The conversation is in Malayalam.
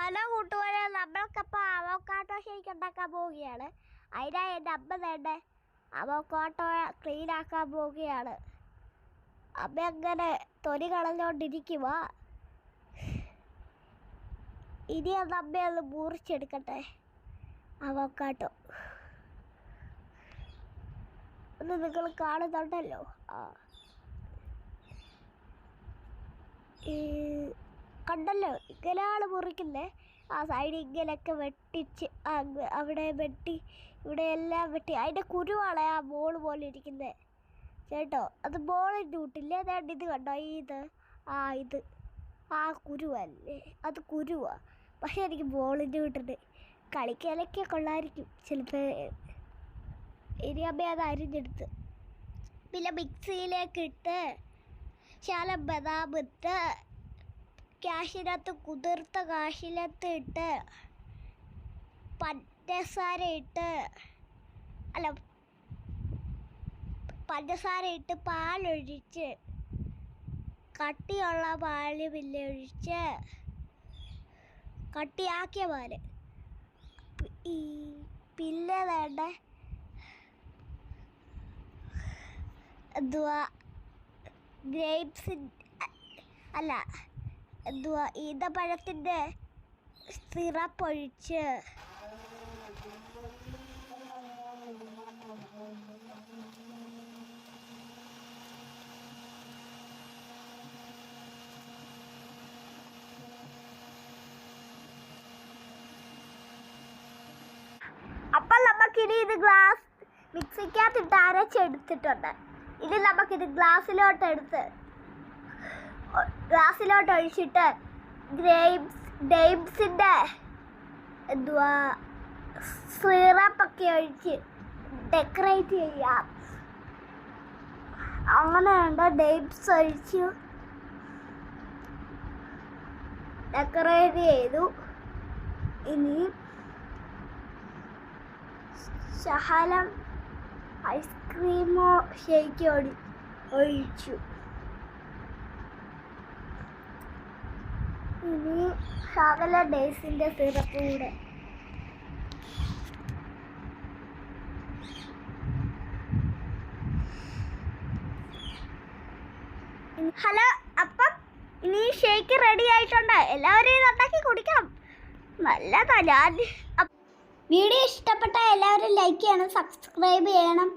ഹലോ കൂട്ടുകാരെ നമ്മൾക്കപ്പോൾ അവോക്കാട്ടോ ഷേക്ക് ഉണ്ടാക്കാൻ പോവുകയാണ്. അതിനായി എന്റെ അമ്മ തന്നെ അവോക്കാട്ടോ ക്ലീൻ ആക്കാൻ പോവുകയാണ്. അമ്മ അങ്ങനെ തൊലി കളഞ്ഞുകൊണ്ടിരിക്കുക ഇനി അത് അമ്മ ഒന്ന് മുറിച്ചെടുക്കട്ടെ അവോക്കാട്ടോ ഒന്ന് നിങ്ങൾ കാണുന്നുണ്ടല്ലോ. ആ. ഈ കണ്ടല്ലോ ഇങ്ങനെയാണ് മുറിക്കുന്നത് ആ സൈഡ് ഇങ്ങനെയൊക്കെ വെട്ടിച്ച് അവിടെ വെട്ടി ഇവിടെ എല്ലാം വെട്ടി. അതിന്റെ കുരുവാണ് ആ ബോൾ പോലെ ഇരിക്കുന്നത് കേട്ടോ? അത് ബോളിന്റെ കൂട്ടില്ല അതാണ്ട് ഇത് കണ്ടോ? ഈ ഇത്. ആ ഇത്. ആ കുരുവല്ലേ? അത് കുരുവാ. പക്ഷേ എനിക്ക് ബോളിന്റെ കൂട്ടുണ്ട് കളിക്കാനൊക്കെ കൊള്ളായിരിക്കും. ചിലപ്പോൾ ഇനി അമ്മ അത് അരിഞ്ഞെടുത്ത്. പിന്നെ മിക്സിയിലേക്ക് ഇട്ട് ശാലം ബദാം ഇട്ട് കാശിനകത്ത് കുതിർത്ത കാശിനകത്ത് ഇട്ട് പഞ്ചസാര ഇട്ട് അല്ല പഞ്ചസാര ഇട്ട് പാലൊഴിച്ച് കട്ടിയുള്ള പാൽ പിന്നെ ഒഴിച്ച് കട്ടിയാക്കിയ പാൽ. ഈ പിന്നെ വേണ്ട. എന്തുവാ? ഗ്രേപ്സ് അല്ല എന്തുവാ ഈന്തപ്പഴത്തിന്റെ സിറപ്പ് ഒഴിച്ച് അപ്പം നമുക്കിനി ഇത് ഗ്ലാസ് മിക്സിക്കകത്തിട്ട് അരച്ചെടുത്തിട്ടുണ്ട്. ഇനി നമുക്കിത് ഗ്ലാസ്സിലോട്ട് എടുത്ത് ഗ്ലാസ്സിലോട്ട് ഒഴിച്ചിട്ട് ഗ്രേപ്സ് ഡേബ്സിന്റെ എന്തുവാ സിറപ്പൊക്കെ ഒഴിച്ച് ഡെക്കറേറ്റ് ചെയ്യാം അങ്ങനെയുണ്ട് ഡേബ്സ് ഒഴിച്ച് ഡെക്കറേറ്റ് ചെയ്തു. ഇനി ശഹലം ഐസ്ക്രീമോ ഷേക്കോ ഒഴി ഒഴിച്ചു. ഇനി ശകല ഡേയ്സിന്റെ സിറപ്പ് കൂടെ. ഹലോ അപ്പം ഇനി ഷേക്ക് റെഡി ആയിട്ടുണ്ട്. എല്ലാവരും ഇത് ഉണ്ടാക്കി കുടിക്കണം നല്ലതാ ഞാൻ വീഡിയോ ഇഷ്ടപ്പെട്ട എല്ലാവരും ലൈക്ക് ചെയ്യണം സബ്സ്ക്രൈബ് ചെയ്യണം.